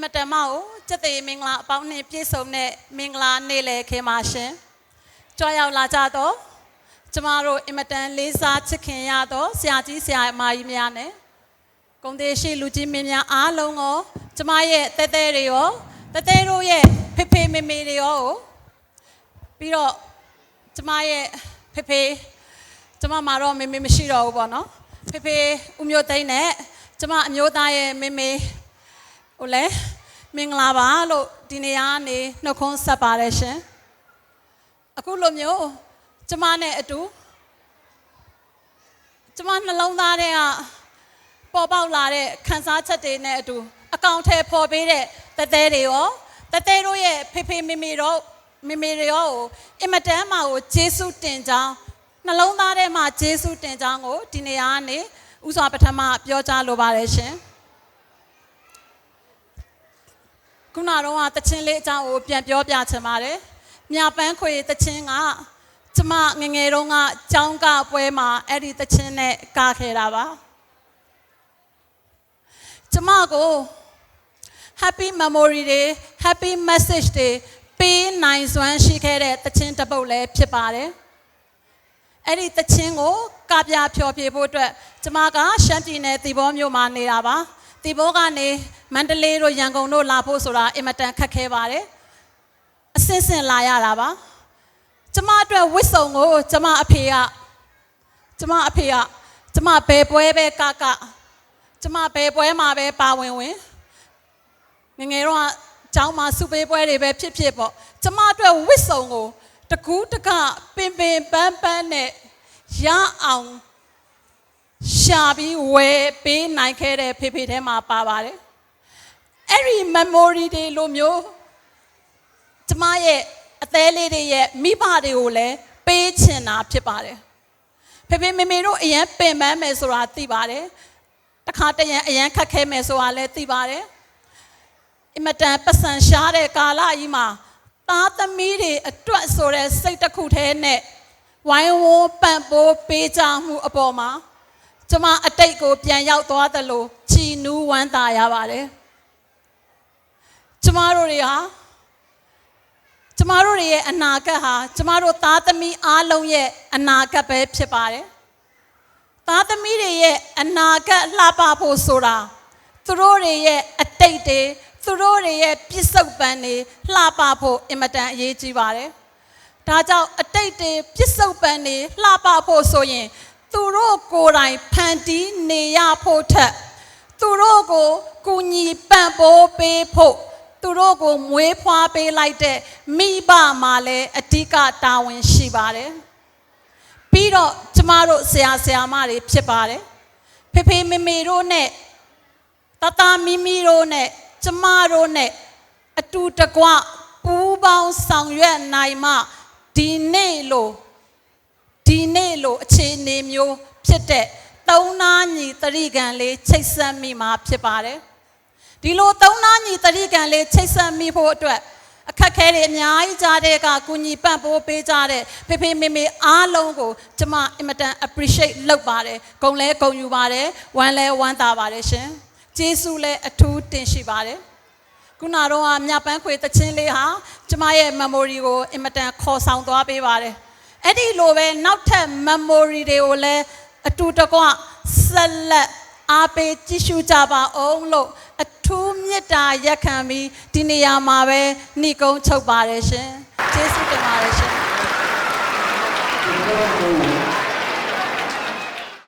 အင်မတန်မကိုစက်သေးမင်္ဂလာအပေါင်းနဲ့ပြည့်စုံတဲ့မင်္ဂလာနေ့လည်ခင်ပါရှင်ကြွားရောက်လာကြတော့ကျမတို့အင်မတန်လေးစားချစ်ခင်ရတော့ဆရာကြီးဆရာမကြီးများနဲ့ဂုံသေးရှိလူကြီးမင်းများအားလုံးကိုကျမရဲ့တဲတဲတွေရောတဲတဲတို့ရဲ့ဖေဖေမေမေတွေရောကိုပြီးတော့ကျမရဲ့ဖေဖေကျမမှာတော့မေမေမရှိတော့ဘူးပေါ့နော်ဖေဖေဦးမျိုးသိန်းနဲ့ကျမအမျိုးသားရဲ့မေမေဟိုလေ မင်္ဂလာပါလို့ဒီနေရာကနေနှုတ်ခွန်းဆက်ပါတယ်ရှင်အခုလိုမျိုးကျမနဲ့အတူကျမနှလုံးသားထဲကပေါ်ပေါက်လာတဲ့ခံစားချက်တွေနဲ့အတူအကောင့်ထဲပေါ်ပေးတဲ့တသေးတွေရောတသေးတို့ရဲ့ဖေဖေမေမေတို့မေမေတွေရောကိုအင်မတန်မှကိုဂျေစုတင်ကြောင်းနှလုံးသားထဲမှာဂျေစုတင်ကြောင်းကိုဒီနေရာကနေဥစွာပထမပြောကြားလိုပါတယ်ရှင် ခုနတော့ကတချင်းလေးအကြောင်းကိုပြန်ပြောပြချင်ပါတယ်။မြပန်းခွေတချင်းကကျမငယ်ငယ်တုန်းကကျောင်းကပွဲမှာအဲ့ဒီတချင်းနဲ့ကခဲ့တာပါ။ကျမကို happy memory တွေ happy message တွေပေးနိုင်စွမ်းရှိခဲ့တဲ့တချင်းတစ်ပုတ်လည်းဖြစ်ပါတယ်။အဲ့ဒီတချင်းကိုကပြဖြောပြဖို့အတွက်ကျမကရှမ်းပြည်နယ်တီဘောမြို့မှာနေတာပါ။ တီဘောကနေမန္တလေးတို့ရန်ကုန်တို့လာဖို့ဆိုတာအင်မတန်ခက်ခဲပါတယ်။အစင်စင်လာရတာပါ။ကျမအတွက်ဝစ်စုံကိုကျမအဖေကကျမအဖေကကျမဘယ်ပွဲပဲကကကျမဘယ်ပွဲမှာပဲပါဝင်ဝင်ငယ်ငယ်တော့ကကျောင်းမှာစုပေးပွဲတွေပဲဖြစ်ဖြစ်ပေါ့ကျမအတွက်ဝစ်စုံကိုတကူးတကပင်ပင်ပန်းပန်းနဲ့ရအောင် ရှာပြီးဝယ်ပေးနိုင်ခဲ့တဲ့ဖေဖေထဲမှာပါပါတယ်အဲ့ဒီ memory တွေလိုမျိုးကျမရဲ့အသေးလေးတွေရဲ့မိဘတွေကိုလည်းပေးချင်တာဖြစ်ပါတယ်ဖေဖေမေမေတို့အရန်ပင်ပန်းမယ်ဆိုတာသိပါတယ်တခါတရံအရန်ခက်ခဲမယ်ဆိုတာလည်းသိပါတယ်အင်မတန်ပတ်စံရှားတဲ့ကာလကြီးမှာသားသမီးတွေအတွက်ဆိုတဲ့စိတ်တစ်ခုတည်းနဲ့ဝိုင်းဝန်းပံ့ပိုးပေးကြမှုအပေါ်မှာ ကျမအတိတ်ကိုပြန်ရောက်သွားသလိုချီနူးဝမ်းသာရပါတယ်ကျမတို့တွေဟာကျမတို့တွေရဲ့အနာဂတ်ဟာကျမတို့သားသမီးအားလုံးရဲ့အနာဂတ်ပဲဖြစ်ပါတယ်သားသမီးတွေရဲ့အနာဂတ်လှပဖို့ဆိုတာသူတို့တွေရဲ့အတိတ်တွေသူတို့တွေရဲ့ပြစ္ဆုတ်ပံတွေလှပဖို့အင်မတန်အရေးကြီးပါတယ်ဒါကြောင့်အတိတ်တွေပြစ္ဆုတ်ပံတွေလှပဖို့ဆိုရင် သူတို့ကိုယ်တိုင်ဖန်တီးနေရဖို့ထက်သူတို့ကိုကူညီပံ့ပိုးပေးဖို့သူတို့ကိုမွေးဖွားပေးလိုက်တဲ့မိဘမှာလည်းအဓိကတာဝန်ရှိပါတယ်ပြီးတော့ကျမတို့ဆရာဆရာမတွေဖြစ်ပါတယ်ဖေဖေမေမေတို့နဲ့တတမီမီတို့နဲ့ကျမတို့နဲ့အတူတကွပူးပေါင်းဆောင်ရွက်နိုင်မှဒီနေ့လို့ ဒီနေ့လိုအခြေအနေမျိုးဖြစ်တဲ့သုံးနာညီတရိကံလေးချိတ်ဆက်မိမှာဖြစ်ပါတယ်ဒီလိုသုံးနာညီတရိကံလေးချိတ်ဆက်မိဖို့အတွက်အခက်ခဲတွေအများကြီးကြားတဲ့ကကုညီပံ့ပိုးပေးကြတဲ့ဖေဖေမေမေအားလုံးကိုကျမအင်မတန် appreciate လုပ်ပါတယ်ဂုံလဲဂုံယူပါတယ်ဝမ်းလဲဝမ်းသာပါတယ်ရှင်ကျေးဇူးလဲအထူးတင်ရှိပါတယ်ခုနတော့ကမြပန်းခွေတချင်းလေးဟာကျမရဲ့ memory ကိုအင်မတန်ခေါ်ဆောင်သွားပေးပါတယ် အဲ့ဒီလိုပဲနောက်ထပ် memory တွေကိုလည်းအတူတကွဆက်လက်အားပေးကြည့်ရှုကြပါအောင်လို့အထူးမေတ္တာရက်ခံပြီးဒီနေရာမှာပဲနှိကုံးချုပ်ပါတယ်ရှင်ကျေးဇူးတင်ပါတယ်ရှင် Thank you.